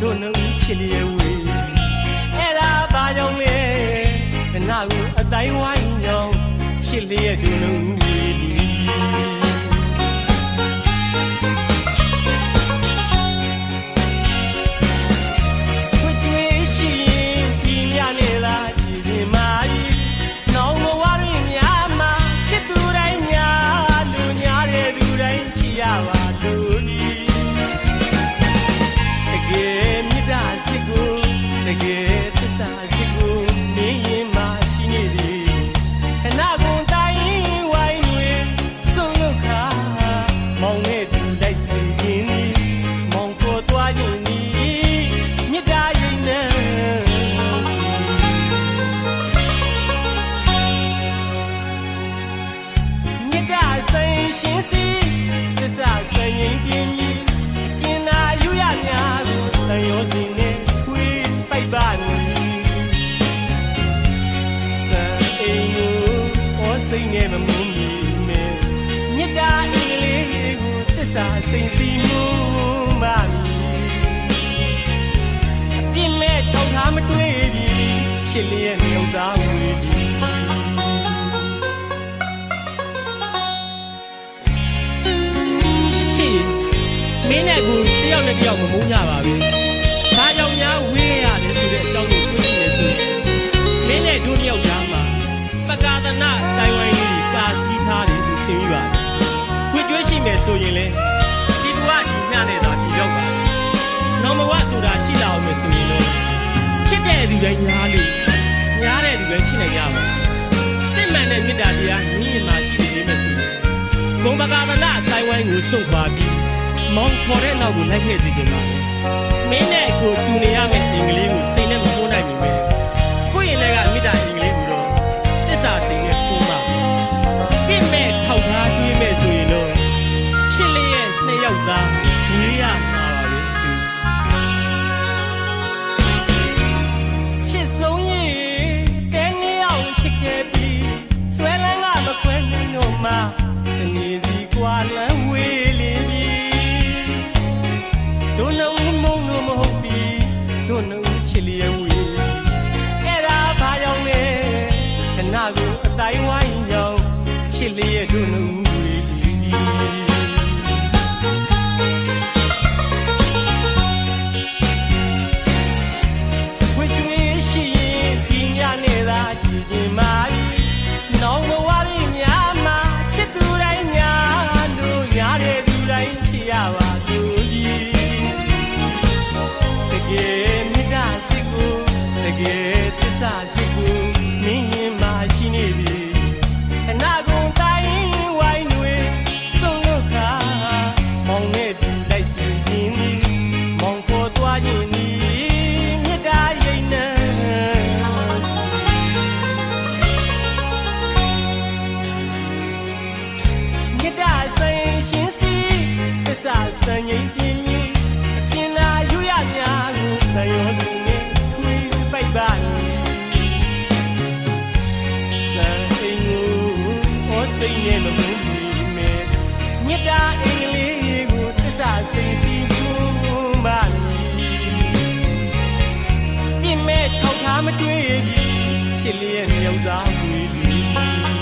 တို့နှုတ်ချစ်လျက်ဝေးအဲ့ဒါဘာကြောင့်လဲကနာကိုအတိုင်းဝိုင်းကြောင်းချစ်လျက်တို့နှုတ် မမူမီနဲ့မြတ်တာအီလေးကိုသစ္စာစိမ်စီမှုမှမီအပြစ်မဲ့ထောက်ထားမတွေ့ပြီချစ်လျက်မြုပ်သားဝေးပြီချစ်မင်းနဲ့ကူတယောက်နဲ့တယောက်မမုန်းကြပါဘူးဒါကြောင့်များဝေး ဆိုရင်လဲဒီလူကဒီမျှနဲ့သာဒီရောက်ပါနော်မဝဆိုတာရှိလာအောင်မယ်ဆိုရင်တော့ချစ်တဲ့သူတိုင်းညားလို့ညားတဲ့သူတိုင်းချစ်နိုင်ရမှာစစ်မှန်တဲ့မေတ္တာတရားမြင့်မှာရှိနေမယ်ဆိုရင်ဘုံဘကာမလအတိုင်းဝိုင်းကိုစွန့်ခွာပြီးမောင်းခေါ်တဲ့နောက်ကိုလိုက်ခဲ့စီကြပါမင်းနဲ့ကိုတူနေရမယ့်အင်္ဂလိပ်ကို မှာတနေစီကွာလန်းဝေးလင်းပြီတို့နှုတ်မုံလို့မဟုတ်ပြီတို့နှုတ်ချစ်လျက်ဝေးအဲ့ဒါဘာကြောင့်လဲခဏကိုအတိုင်းဝိုင်းကြောင်ချစ်လျက် I မတွေ့ပြီချစ်လျက်မြုပ်သားဝေးပြီ